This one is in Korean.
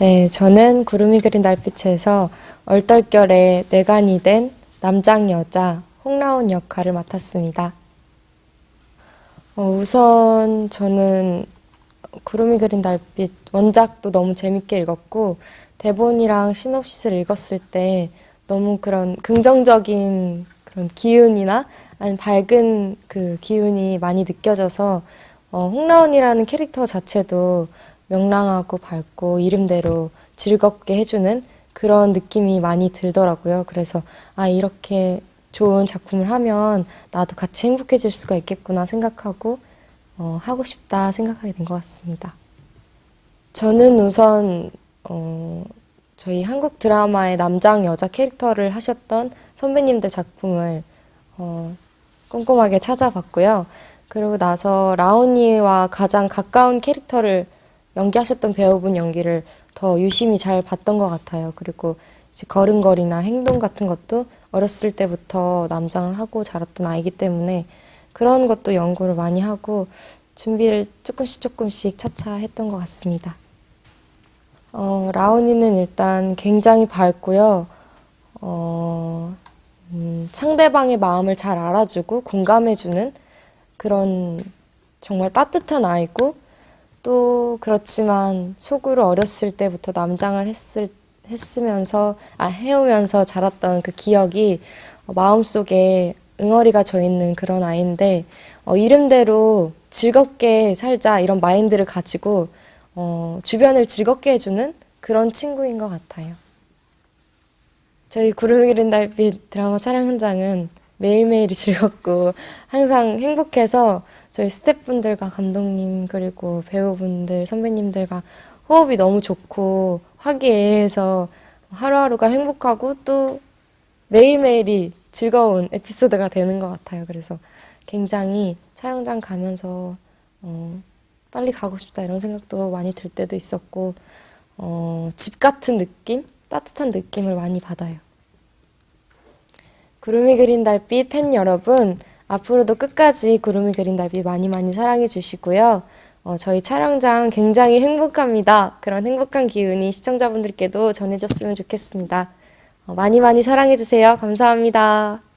네, 저는 구름이 그린 달빛에서 얼떨결에 뇌관이 된 남장 여자 홍라온 역할을 맡았습니다. 어, 우선 저는 구름이 그린 달빛 원작도 너무 재밌게 읽었고 대본이랑 시놉시스를 읽었을 때 너무 그런 긍정적인 그런 기운이나 아니면 밝은 그 기운이 많이 느껴져서 어, 홍라온이라는 캐릭터 자체도 명랑하고 밝고 이름대로 즐겁게 해주는 그런 느낌이 많이 들더라고요. 그래서 아 이렇게 좋은 작품을 하면 나도 같이 행복해질 수가 있겠구나 생각하고 어, 하고 싶다 생각하게 된 것 같습니다. 저는 우선 어, 저희 한국 드라마의 남장 여자 캐릭터를 하셨던 선배님들 작품을 어, 꼼꼼하게 찾아봤고요. 그러고 나서 라온이와 가장 가까운 캐릭터를 연기하셨던 배우분 연기를 더 유심히 잘 봤던 것 같아요. 그리고 이제 걸음걸이나 행동 같은 것도 어렸을 때부터 남장을 하고 자랐던 아이기 때문에 그런 것도 연구를 많이 하고 준비를 조금씩 조금씩 차차 했던 것 같습니다. 어, 라온이는 일단 굉장히 밝고요. 어, 음, 상대방의 마음을 잘 알아주고 공감해주는 그런 정말 따뜻한 아이고 또 그렇지만 속으로 어렸을 때부터 남장을 했을, 했으면서, 아, 해오면서 자랐던 그 기억이 어, 마음속에 응어리가 져 있는 그런 아이인데 어, 이름대로 즐겁게 살자 이런 마인드를 가지고 어, 주변을 즐겁게 해주는 그런 친구인 것 같아요. 저희 구름이 그린 달빛 드라마 촬영 현장은 매일매일이 즐겁고 항상 행복해서 저희 스태프분들과 감독님 그리고 배우분들 선배님들과 호흡이 너무 좋고 화기애애해서 하루하루가 행복하고 또 매일매일이 즐거운 에피소드가 되는 것 같아요. 그래서 굉장히 촬영장 가면서 어, 빨리 가고 싶다 이런 생각도 많이 들 때도 있었고 어, 집 같은 느낌, 따뜻한 느낌을 많이 받아요. 구름이 그린 달빛 팬 여러분, 앞으로도 끝까지 구름이 그린 달빛 많이 많이 사랑해 주시고요. 어, 저희 촬영장 굉장히 행복합니다. 그런 행복한 기운이 시청자분들께도 전해졌으면 좋겠습니다. 어, 많이 많이 사랑해 주세요. 감사합니다.